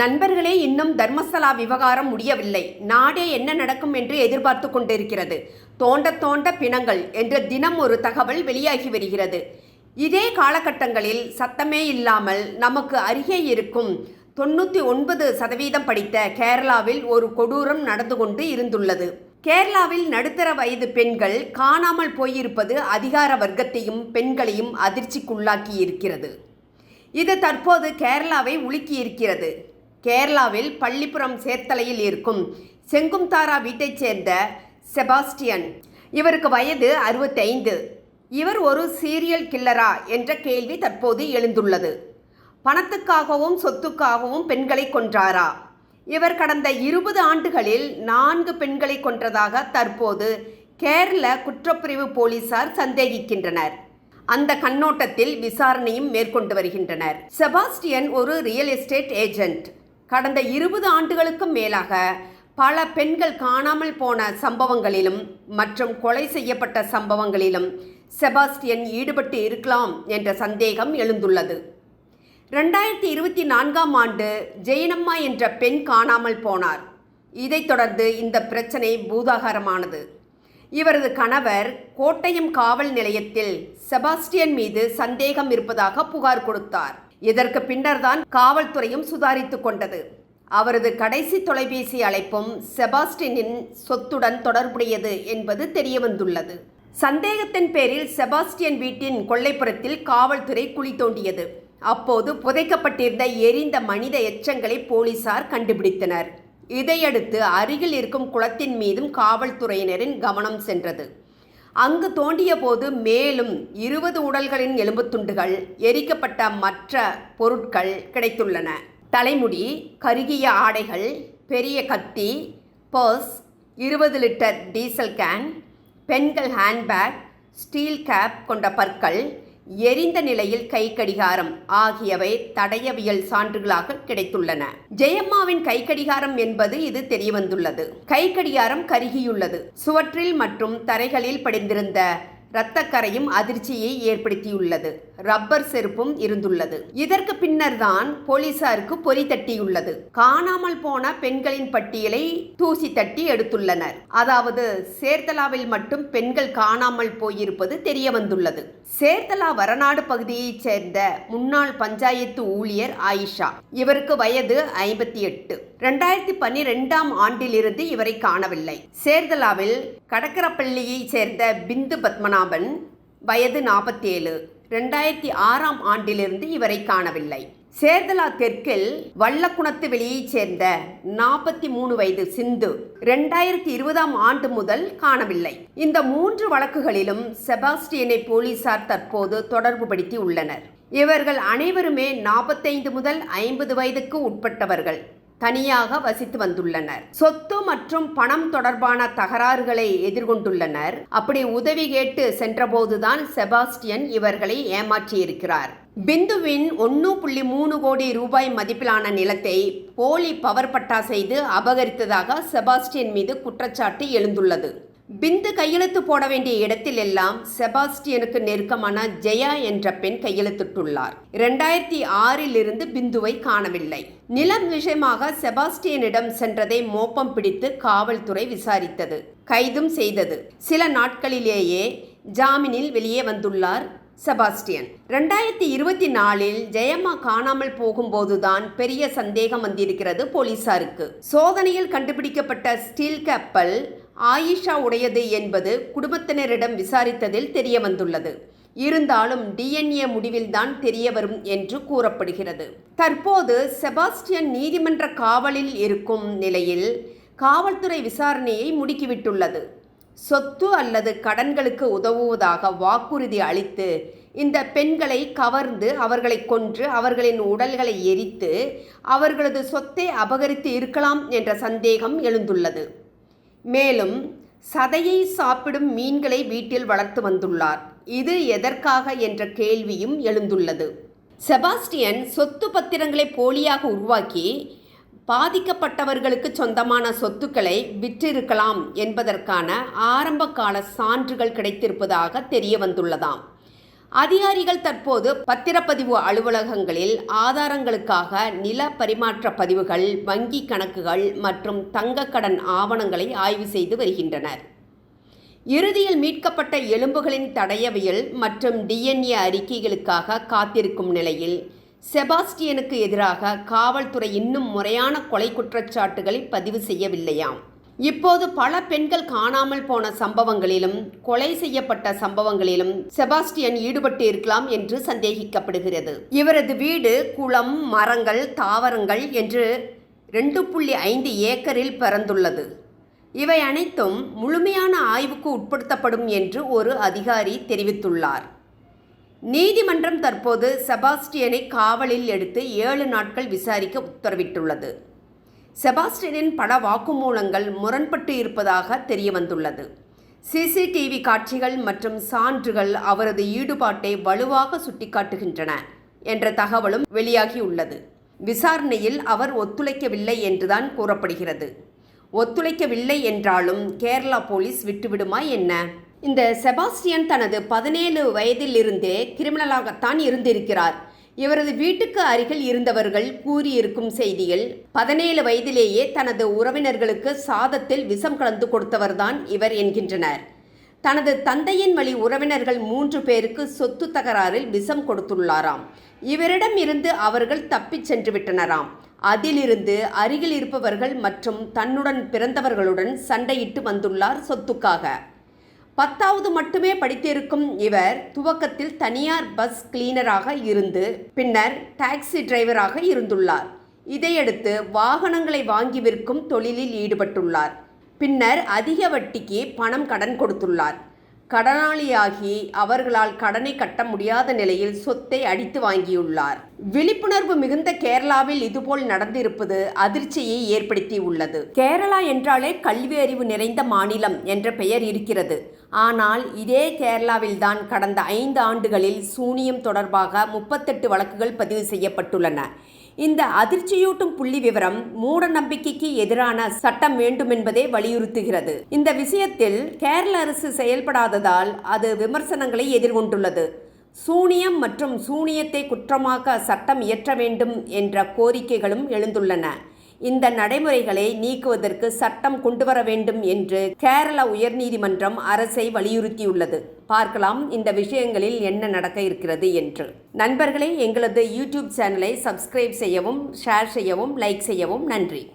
நண்பர்களே இன்னும் தர்மஸ்தலா விவகாரம் முடியவில்லை. நாடே என்ன நடக்கும் என்று எதிர்பார்த்து கொண்டிருக்கிறது. தோண்ட தோண்ட பிணங்கள் என்ற தினம் ஒரு தகவல் வெளியாகி வருகிறது. இதே காலகட்டங்களில் சத்தமே இல்லாமல் நமக்கு அருகே இருக்கும் தொண்ணூற்றி ஒன்பது சதவீதம் படித்த கேரளாவில் ஒரு கொடூரம் நடந்து கொண்டு இருந்துள்ளது. கேரளாவில் நடுத்தர வயது பெண்கள் காணாமல் போயிருப்பது அதிகார வர்க்கத்தையும் பெண்களையும் அதிர்ச்சிக்குள்ளாக்கி இருக்கிறது இது தற்போது கேரளாவை உலுக்கி இருக்கிறது கேரளாவில் பள்ளிப்புறம் சேர்த்தலையில் இருக்கும் செங்கும்தாரா வீட்டைச் சேர்ந்த செபாஸ்டியன். இவருக்கு வயது அறுபத்தைந்து. இவர் ஒரு சீரியல் கில்லரா என்ற கேள்வி தற்போது எழுந்துள்ளது. பணத்துக்காகவும் சொத்துக்காகவும் பெண்களை கொன்றாரா? இவர் கடந்த இருபது ஆண்டுகளில் நான்கு பெண்களை கொன்றதாக தற்போது கேரள குற்றப்பிரிவு போலீசார் சந்தேகிக்கின்றனர். அந்த கண்ணோட்டத்தில் விசாரணையும் மேற்கொண்டு வருகின்றனர். செபாஸ்டியன் ஒரு ரியல் எஸ்டேட் ஏஜென்ட். கடந்த இருபது ஆண்டுகளுக்கும் மேலாக பல பெண்கள் காணாமல் போன சம்பவங்களிலும் மற்றும் கொலை செய்யப்பட்ட சம்பவங்களிலும் செபாஸ்டியன் ஈடுபட்டு இருக்கலாம் என்ற சந்தேகம் எழுந்துள்ளது. ரெண்டாயிரத்தி இருபத்தி நான்காம் ஆண்டு ஜெயனம்மா என்ற பெண் காணாமல் போனார். இதைத் தொடர்ந்து இந்த பிரச்சனை பூதாகரமானது. இவரது கணவர் கோட்டயம் காவல் நிலையத்தில் செபாஸ்டியன் மீது சந்தேகம் இருப்பதாக புகார் கொடுத்தார். இதற்கு பின்னர்தான் காவல்துறையும் சுதாரித்து கொண்டது. அவரது கடைசி தொலைபேசி அழைப்பும் செபாஸ்டினின் சொத்துடன் தொடர்புடையது என்பது தெரியவந்துள்ளது. சந்தேகத்தின் பேரில் செபாஸ்டியன் வீட்டின் கொல்லைப்புறத்தில் காவல்துறை குழி தோண்டியது. அப்போது புதைக்கப்பட்டிருந்த எரிந்த மனித எச்சங்களை போலீசார் கண்டுபிடித்தனர். இதையடுத்து அருகில் இருக்கும் குளத்தின் மீதும் காவல்துறையினரின் கவனம் சென்றது. அங்கு தோண்டிய போது மேலும் இருபது உடல்களின் எலும்புத்துண்டுகள் எரிக்கப்பட்ட மற்ற பொருட்கள் கிடைத்துள்ளன. தலைமுடி கருகிய ஆடைகள் பெரிய கத்தி பர்ஸ் இருபது லிட்டர் டீசல் கேன் பெண்கள் ஹேண்ட்பேக் ஸ்டீல் கேப் கொண்ட பற்கள் எரிந்த நிலையில் கை கடிகாரம் ஆகியவை தடயவியல் சான்றுகளாக கிடைத்துள்ளன. ஜெயம்மாவின் கை கடிகாரம் என்பது இது தெரியவந்துள்ளது. கை கடிகாரம் கருகியுள்ளது. சுவற்றில் மற்றும் தரைகளில் படிந்திருந்த இரத்தக்கரையும் அதிர்ச்சியை ஏற்படுத்தியுள்ளது. ரப்பர் செருப்பும் இருந்துள்ளது. இதற்கு பின்னர் தான் போலீசாருக்கு பொறி தட்டியுள்ளது. காணாமல் போன பெண்களின் பட்டியலை தூசி தட்டி எடுத்துள்ளனர். அதாவது சேர்த்தலாவில் மட்டும் பெண்கள் காணாமல் போயிருப்பது தெரிய வந்துள்ளது சேர்த்தலா வரநாடு பகுதியைச் சேர்ந்த முன்னாள் பஞ்சாயத்து ஊழியர் ஆயிஷா. இவருக்கு வயது ஐம்பத்தி எட்டு ரெண்டாயிரத்தி பன்னிரெண்டாம் ஆண்டிலிருந்து இவரை காணவில்லை. சேர்தலாவில் கடக்கரப்பள்ளியைச் சேர்ந்த பிந்து பத்மநாபன் வயது நாற்பத்தேழு. ரெண்டாயிரத்தி ஆறாம் ஆண்டிலிருந்து இவரை காணவில்லை. சேர்தலா தெற்கில் வல்லக்குணத்து வெளியைச் சேர்ந்த நாற்பத்தி மூணு வயது சிந்து ரெண்டாயிரத்தி இருபதாம் ஆண்டு முதல் காணவில்லை. இந்த மூன்று வழக்குகளிலும் செபாஸ்டியனை போலீசார் தற்போது தொடர்புபடுத்தி உள்ளனர். இவர்கள் அனைவருமே நாற்பத்தைந்து முதல் ஐம்பது வயதுக்கு உட்பட்டவர்கள். தனியாக வசித்து வந்துள்ளனர். சொத்து மற்றும் பணம் தொடர்பான தகராறுகளை எதிர்கொண்டுள்ளனர். அப்படி உதவி கேட்டு சென்றபோதுதான் செபாஸ்டியன் இவர்களை ஏமாற்றியிருக்கிறார். பிந்துவின் ஒன்று புள்ளி மூணு கோடி ரூபாய் மதிப்பிலான நிலத்தை போலி பவர் பட்டா செய்து அபகரித்ததாக செபாஸ்டியன் மீது குற்றச்சாட்டு எழுந்துள்ளது. பிந்து கையெழுத்து போட வேண்டிய இடத்தில் எல்லாம் செபாஸ்டியனுக்கு நெருக்கமான ஜெயா என்ற பெண் கையெழுத்திட்டுள்ளார். இரண்டாயிரத்தி ஆறில் இருந்து பிந்துவை காணவில்லை. நிலம் விஷயமாக செபாஸ்டியனிடம் சென்றதை மோப்பம் பிடித்து காவல்துறை விசாரித்தது. கைதும் செய்தது. சில நாட்களிலேயே ஜாமீனில் வெளியே வந்துள்ளார் செபாஸ்டியன். ரெண்டாயிரத்தி இருபத்தி நாலில் ஜெயம்மா காணாமல் போகும்போதுதான் பெரிய சந்தேகம் வந்திருக்கிறது போலீசாருக்கு. சோதனையில் கண்டுபிடிக்கப்பட்ட ஸ்டீல் கப்பல் ஆயிஷா உடையது என்பது குடும்பத்தினரிடம் விசாரித்ததில் தெரிய வந்துள்ளது இருந்தாலும் டிஎன்ஏ முடிவில்தான் தெரிய வரும் என்று கூறப்படுகிறது. தற்போது செபாஸ்டியன் நீதிமன்ற காவலில் இருக்கும் நிலையில் காவல்துறை விசாரணையை முடுக்கிவிட்டுள்ளது. சொத்து அல்லது கடன்களுக்கு உதவுவதாக வாக்குறுதி அளித்து இந்த பெண்களை கவர்ந்து அவர்களை கொன்று அவர்களின் உடல்களை எரித்து அவர்களது சொத்தை அபகரித்து இருக்கலாம் என்ற சந்தேகம் எழுந்துள்ளது. மேலும் சதையை சாப்பிடும் மீன்களை வீட்டில் வளர்த்து வந்துள்ளார். இது எதற்காக என்ற கேள்வியும் எழுந்துள்ளது. செபாஸ்டியன் சொத்து பத்திரங்களை போலியாக உருவாக்கி பாதிக்கப்பட்டவர்களுக்கு சொந்தமான சொத்துக்களை விற்றிருக்கலாம் என்பதற்கான ஆரம்பகால சான்றுகள் கிடைத்திருப்பதாக தெரிய வந்துள்ளதாம் அதிகாரிகள் தற்போது பத்திரப்பதிவு அலுவலகங்களில் ஆதாரங்களுக்காக நில பரிமாற்ற பதிவுகள் வங்கி கணக்குகள் மற்றும் தங்கக்கடன் ஆவணங்களை ஆய்வு செய்து வருகின்றனர். இறுதியில் மீட்கப்பட்ட எலும்புகளின் தடயவியல் மற்றும் டிஎன்ஏ அறிக்கைகளுக்காக காத்திருக்கும் நிலையில் செபாஸ்டியனுக்கு எதிராக காவல்துறை இன்னும் முறையான கொலை குற்றச்சாட்டுகளை பதிவு செய்யவில்லையாம். இப்போது பல பெண்கள் காணாமல் போன சம்பவங்களிலும் கொலை செய்யப்பட்ட சம்பவங்களிலும் செபாஸ்டியன் ஈடுபட்டு இருக்கலாம் என்று சந்தேகிக்கப்படுகிறது. இவரது வீடு குளம் மரங்கள் தாவரங்கள் என்று ரெண்டு புள்ளி ஐந்து ஏக்கரில் பறந்துள்ளது. இவை அனைத்தும் முழுமையான ஆய்வுக்கு உட்படுத்தப்படும் என்று ஒரு அதிகாரி தெரிவித்துள்ளார். நீதிமன்றம் தற்போது செபாஸ்டியனை காவலில் எடுத்து ஏழு நாட்கள் விசாரிக்க உத்தரவிட்டுள்ளது. செபாஸ்டியனின் பல வாக்குமூலங்கள் முரண்பட்டு இருப்பதாக தெரியவந்துள்ளது. சிசிடிவி காட்சிகள் மற்றும் சான்றுகள் அவரது ஈடுபாட்டை வலுவாக சுட்டிக்காட்டுகின்றன என்ற தகவலும் வெளியாகியுள்ளது. விசாரணையில் அவர் ஒத்துழைக்கவில்லை என்றுதான் கூறப்படுகிறது. ஒத்துழைக்கவில்லை என்றாலும் கேரளா போலீஸ் விட்டுவிடுமா என்ன? இந்த செபாஸ்டியன் தனது பதினேழு வயதிலிருந்தே கிரிமினலாகத்தான் இருந்திருக்கிறார். இவரது வீட்டுக்கு அருகில் இருந்தவர்கள் கூறியிருக்கும் செய்தியில் பதினேழு வயதிலேயே தனது உறவினர்களுக்கு சாதத்தில் விஷம் கலந்து கொடுத்தவர்தான் இவர் என்கின்றனர். தனது தந்தையின் வழி உறவினர்கள் மூன்று பேருக்கு சொத்து தகராறில் விஷம் கொடுத்துள்ளாராம். இவரிடம் இருந்து அவர்கள் தப்பிச் சென்று விட்டனராம். அதிலிருந்து அருகில் இருப்பவர்கள் மற்றும் தன்னுடன் பிறந்தவர்களுடன் சண்டையிட்டு வந்துள்ளார் சொத்துக்காக. பத்தாவது மட்டுமே படித்திருக்கும் இவர் துவக்கத்தில் தனியார் பஸ் கிளீனராக இருந்து பின்னர் டாக்ஸி டிரைவராக இருந்துள்ளார். இதையடுத்து வாகனங்களை வாங்கி விற்கும் தொழிலில் ஈடுபட்டுள்ளார். பின்னர் அதிக வட்டிக்கு பணம் கடன் கொடுத்துள்ளார். கடனாளியாகி அவர்களால் கடனை கட்ட முடியாத நிலையில் சொத்தை அடித்து வாங்கியுள்ளார். விழிப்புணர்வு மிகுந்த கேரளாவில் இதுபோல் நடந்திருப்பது அதிர்ச்சியை ஏற்படுத்தியுள்ளது. கேரளா என்றாலே கல்வி அறிவு நிறைந்த மாநிலம் என்ற பெயர் இருக்கிறது. ஆனால் இதே கேரளாவில்தான் கடந்த ஐந்து ஆண்டுகளில் சூனியம் தொடர்பாக முப்பத்தெட்டு வழக்குகள் பதிவு செய்யப்பட்டுள்ளன. இந்த அதிர்ச்சியூட்டும் புள்ளி விவரம் மூட நம்பிக்கைக்கு எதிரான சட்டம் வேண்டும் என்பதை வலியுறுத்துகிறது. இந்த விஷயத்தில் கேரள அரசு செயல்படாததால் அது விமர்சனங்களை எதிர்கொண்டுள்ளது. சூனியம் மற்றும் சூனியத்தை குற்றமாக்க சட்டம் இயற்ற வேண்டும் என்ற கோரிக்கைகளும் எழுந்துள்ளன. இந்த நடைமுறைகளை நீக்குவதற்கு சட்டம் கொண்டுவர வேண்டும் என்று கேரள உயர்நீதிமன்றம் அரசை வலியுறுத்தியுள்ளது. பார்க்கலாம் இந்த விஷயங்களில் என்ன நடக்க இருக்கிறது என்று. நண்பர்களே எங்களது யூடியூப் சேனலை சப்ஸ்கிரைப் செய்யவும் ஷேர் செய்யவும் லைக் செய்யவும் நன்றி.